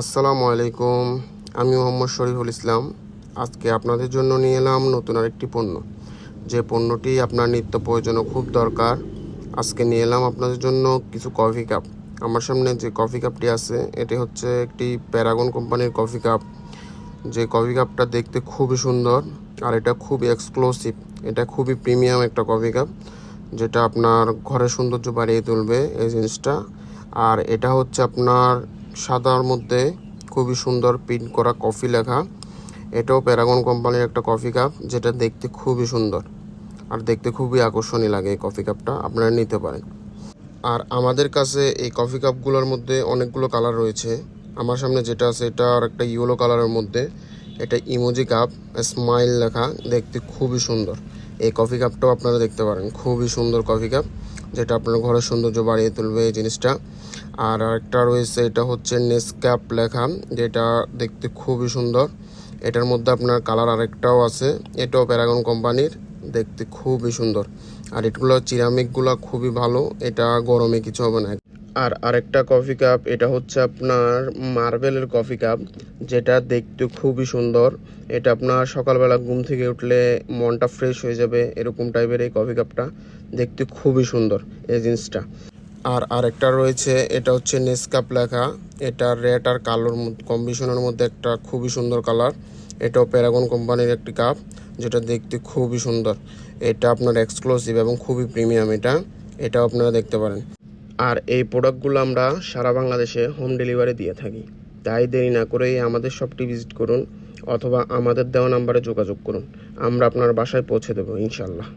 আসসালামু আলাইকুম। আমি মোহাম্মদ শরীফুল ইসলাম। আজকে আপনাদের জন্য নিয়ে এলাম নতুন আরেকটি পণ্য। যে পণ্যটি আপনার নিত্য প্রয়োজনীয় খুব দরকার। আজকে নিয়ে এলাম আপনাদের জন্য কিছু কফি কাপ। আমার সামনে যে কফি কাপটি আছে, এটি হচ্ছে একটি প্যারাগন কোম্পানির কফি কাপ। যে কফি কাপটা দেখতে খুবই সুন্দর আর এটা খুবই এক্সক্লুসিভ। এটা খুবই প্রিমিয়াম একটা কফি কাপ, যেটা আপনার ঘরের সৌন্দর্য বাড়িয়ে তুলবে এই জিনিসটা। আর এটা হচ্ছে আপনার সাদার মধ্যে খুবই সুন্দর প্রিন্ট করা কফি লেখা। এটাও প্যারাগন কোম্পানির একটা কফি কাপ যেটা দেখতে খুবই সুন্দর। আর দেখতে খুবই আকর্ষণীয় লাগে এই কফি কাপটা আপনারা নিতে পারেন। আর আমাদের কাছে এই কফি কাপগুলোর মধ্যে অনেকগুলো কালার রয়েছে। আমার সামনে যেটা আছে, এটা আর একটা ইয়েলো কালারের মধ্যে। এটা ইমোজি কাপ, স্মাইল লেখা, দেখতে খুবই সুন্দর। এই কফি কাপটাও আপনারা দেখতে পারেন, খুবই সুন্দর কফি কাপ, যেটা আপনার ঘরের সৌন্দর্য বাড়িয়ে তুলবে এই জিনিসটা। আর আরেকটা রয়েছে, এটা হচ্ছে নেসক্যাপ লেখা, যেটা দেখতে খুবই সুন্দর। এটার মধ্যে আপনার কালার আরেকটাও আছে, এটাও প্যারাগন কোম্পানির, দেখতে খুবই সুন্দর। আর এগুলো চিরামিকগুলো খুবই ভালো, এটা গরমে কিছু হবে না। আর আরেকটা কফি কাপ এটা হচ্ছে আপনার মার্বেলের কফি কাপ যেটা দেখতে খুবই সুন্দর। এটা আপনার সকালবেলা ঘুম থেকে উঠলে মনটা ফ্রেশ হয়ে যাবে, এরকম টাইপের এই কফি কাপটা দেখতে খুবই সুন্দর এই জিনিসটা। আর আরেকটা রয়েছে, এটা হচ্ছে নেসকাপ লেখা এটা রেড আর কালোর কম্বিনেশনের মধ্যে একটা খুবই সুন্দর কালার এটাও প্যারাগন কোম্পানির একটি কাপ যেটা দেখতে খুবই সুন্দর। এটা আপনার এক্সক্লুসিভ এবং খুবই প্রিমিয়াম এটা। এটাও আপনারা দেখতে পারেন। আর এই প্রোডাক্টগুলো আমরা সারা বাংলাদেশে হোম ডেলিভারি দিয়ে থাকি। তাই দেরি না করেই আমাদের শপটি ভিজিট করুন, অথবা আমাদের দেওয়া নাম্বারে যোগাযোগ করুন। আমরা আপনার বাসায় পৌঁছে দেবো ইনশাল্লাহ